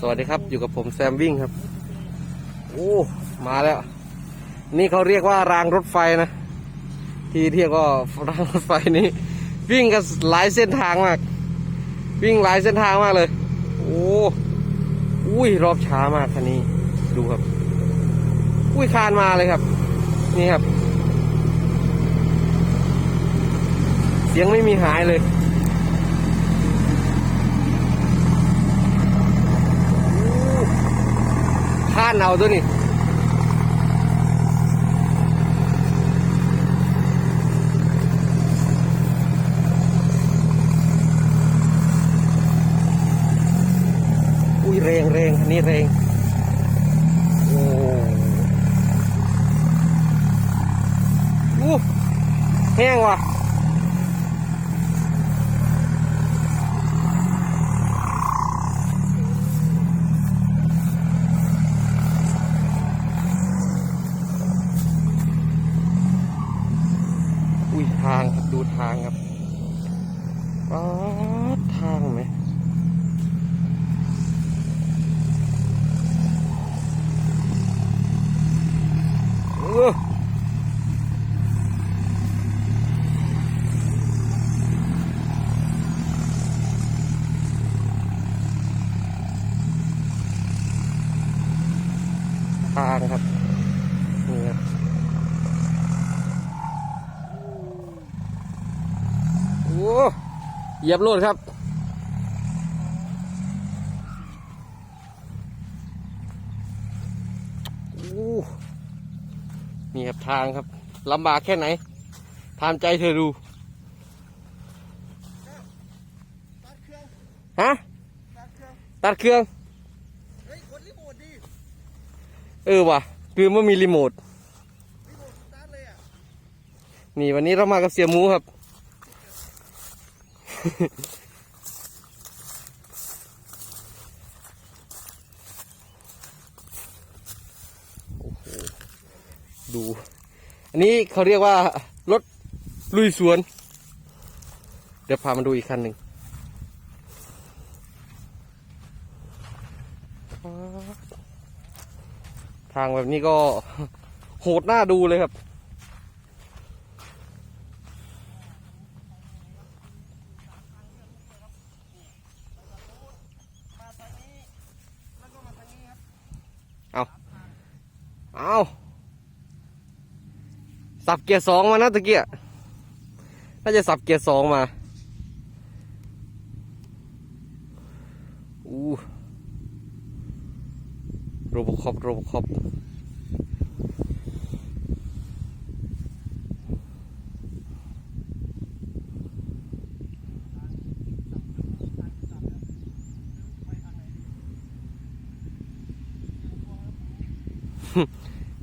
สวัสดีครับ อยู่กับผมแซมวิ่งครับ โอ้ มาแล้ว นี่เขาเรียกว่ารางรถไฟนะ ที่เรียกว่ารางรถไฟนี้ วิ่งกันหลายเส้นทางมาก วิ่งหลายเส้นทางมากเลย โอ้อุ้ยรอบช้ามากคันนี้ ดูครับ อุ้ยคานมาเลยครับ นี่ครับ เสียงไม่มีหายเลยานเอาตัวนี้อุ้ยแรงแรงอันนี้แรงโอ้อู้แห้งว่ะ อุ้ยทางครับดูทางครับป๊าดทางไหมเออ ทางครับนี่ครับโอ้เหยียบโลดครับโอ้ นี่ครับทางครับลำบากแค่ไหนทามใจเธอดูตัดเครื่องฮะตัดเครื่องตัดเครื่องเฮ้ยกดรีโมทดิเออว่ะคือว่ามีรีโมทรีโมทสตาร์ทเลยอะนี่วันนี้เรามากับเสียหมูครับ โอ้โห ดู อันนี้เขาเรียกว่ารถลุยสวน เดี๋ยวพามาดูอีกคันหนึ่งทางแบบนี้ก็โหดหน้าดูเลยครับ มาทางนี้แล้วก็มาทางนี้ครับ เอา สับเกียร์สองมานะตะเกียน่าจะสับเกียร์สองมาอู้โรบคอปโรบคอป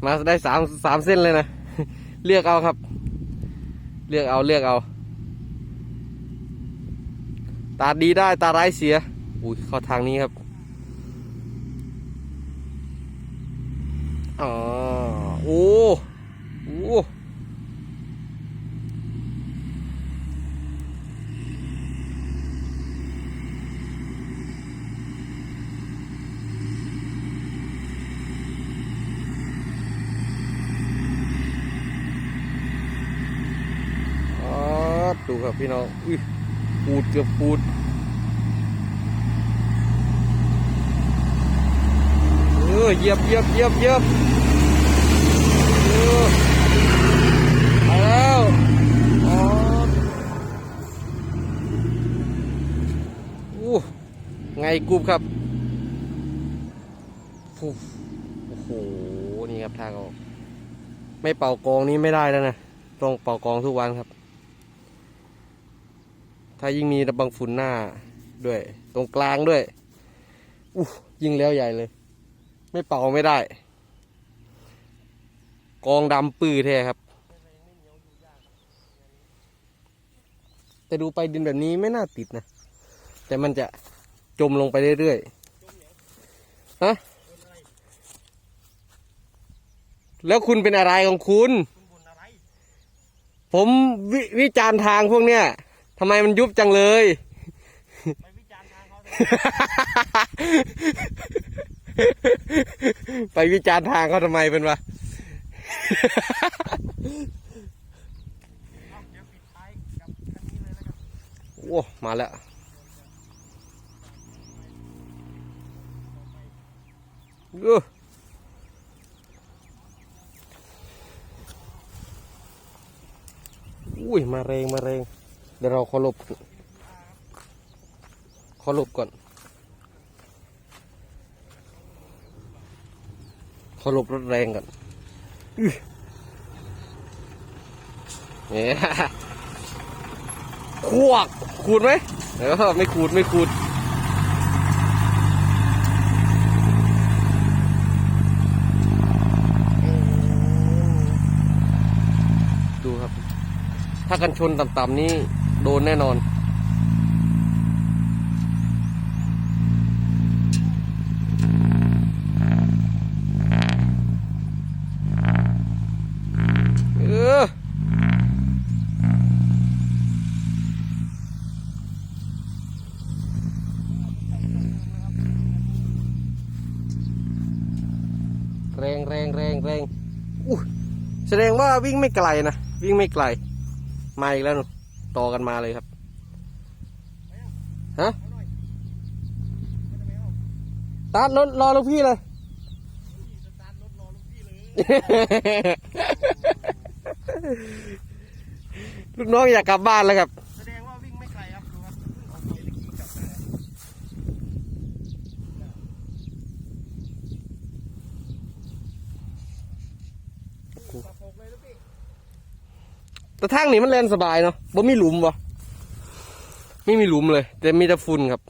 มาได้สามสามเส้นเลยนะ เลือกเอาครับ เลือกเอาเลือกเอา ตาดีได้ตาร้ายเสียอุ้ยเข้าทางนี้ครับอ๋อโอ้โอ้อ๋อ ดูครับพี่น้องอุ้ยปูดเกือบปูดเออเยียบเยียบเยียบเยียบเออไปแล้วอ๋ออู้ไงกรุบครับฟูโอ้โห นี่ครับทางออก ไม่เป่ากองนี้ไม่ได้แล้วนะ ต้องเป่ากองทุกวันครับ ถ้ายิ่งมีระบังฝุ่นหน้าด้วย ตรงกลางด้วยอู้ยิ่งแล้วใหญ่เลย ไม่เป่าไม่ได้ กองดำปื้อแท้ครับ แต่ดูไปดินแบบนี้ไม่น่าติดนะ แต่มันจะจมลงไปเรื่อยๆฮะแล้วคุณเป็นอะไรของคุณ ผมววิจารณ์ทางพวกเนี้ย ทำไมมันยุบจังเลยไปวิจารณ์ทางเขาเลยไปวิจารณ์ทางเขาทำไมเป็นวะเอาเดี๋ยวปิดท้ายกับคันนี้เลยแล้วกันโอ้มาแล้วเอออุ้ย มาแรง มาแรง เดี๋ยวเราขอลบขอลบก่อนขอลบรถแรงก่อนเนี่ยขวกขูดไหมเออไม่ขูดไม่ขูดดูครับ ถ้ากันชนต่ำๆนี้ โดนแน่นอนเออแรงแรงแรงแรงอู้แสดงว่าวิ่งไม่ไกลนะ วิ่งไม่ไกล มาอีกแล้วหนู ต่อกันมาเลยครับฮะเอาหน่อยไม่ได้ไม่เอาตัดรถรอลูกพี่เลยพี่สตาร์ทรถรอลูกพี่เลยลูกน้องอยากกลับบ้านแล้วครับ แสดงว่าวิ่งไม่ไกลครับดูครับเพิ่งออกไปตะกี้กลับมาแล้วปรับปกเลยลูกพี่ แต่ทางนี้มันแล่นสบายเนาะบ่มีหลุมวะไม่มีหลุมเลย แต่มีแต่ฝุ่นครับ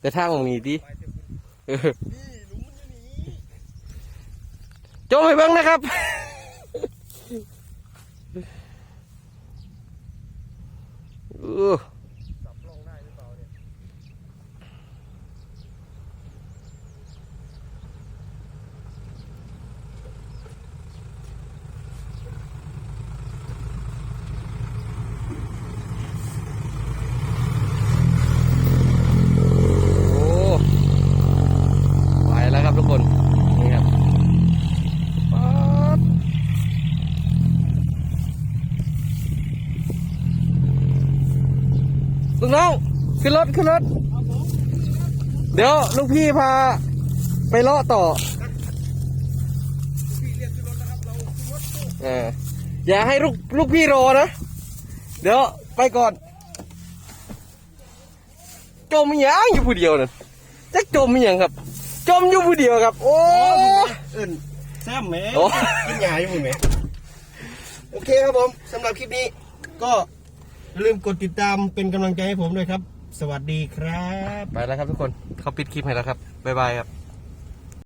แต่ทางมันมีดีไปเถอะคุณเออนี่หลุมมันอยู่นี่โจมไปเบิ้งนะครับเออ จับลงได้หรือเปล่าเนี่ย โอ้ไปแล้วครับทุกคน นี่ครับป๊าดลูกน้อง ขึ้นร ถขึ้นรถ เดี๋ยวลูกพี่พา ไปเลาะต่อพี่เรียกขึ้นรถนะครับเราขึ้นรถตู้เอออย่าให้ลูกลูกพี่รอนะ เดี๋ยวไปก่อน จมอหยังอยู่ผู้เดียวนั่นจะจมอหยังครับ จมอยู่ผู้เดียวครับ โอ้เอิ้นแซมแหมโอ้กินยาอยู่มึงแหมโอเคครับผมสำหรับคลิปนี้ก็อย่าลืมกดติดตามเป็นกำลังใจให้ผมด้วยครับ สวัสดีครับ ไปแล้วครับทุกคนเขาปิดคลิปให้แล้วครับ บ๊ายบายครับ